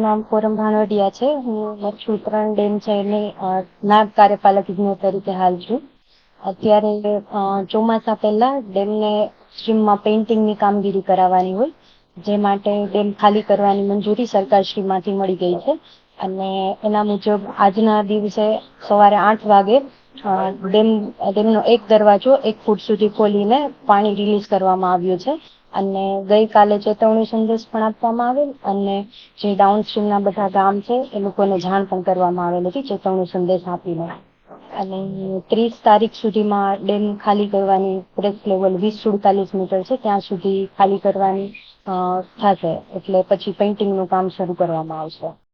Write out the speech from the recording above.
મારું નામ કોરમ ભાણવડિયા છે. હું લક્ષ્મી ત્રણ ડેમ છે નાગ કાર્યપાલક ઇજનેર તરીકે હાલ છું. અત્યારે ચોમાસા પહેલા ડેમને સ્ટ્રીમમાં પેઇન્ટિંગની કામગીરી કરાવવાની હોય, જે માટે ડેમ ખાલી કરવાની મંજૂરી સરકારશ્રીમાંથી મળી ગઈ છે. અને એના મુજબ આજના દિવસે સવારે આઠ વાગે ડેમ, ડેમનો એક દરવાજો એક ફૂટ સુધી ખોલીને પાણી રિલીઝ કરવામાં આવ્યું છે. અને ગઈકાલે ચેતવણી સંદેશ પણ આપવામાં આવેલ અને જે ડાઉનસ્ટ્રીમના બધા ગામ છે, એ લોકોને જાણ પણ કરવામાં આવેલ હતી, ચેતવણી સંદેશ આપીને. અને ત્રીસ તારીખ સુધીમાં ડેમ ખાલી કરવાની પ્રેસ લેવલ વીસ સુડતાલીસ મીટર છે, ત્યાં સુધી ખાલી કરવાની થશે. એટલે પછી પેઇન્ટિંગનું કામ શરૂ કરવામાં આવશે.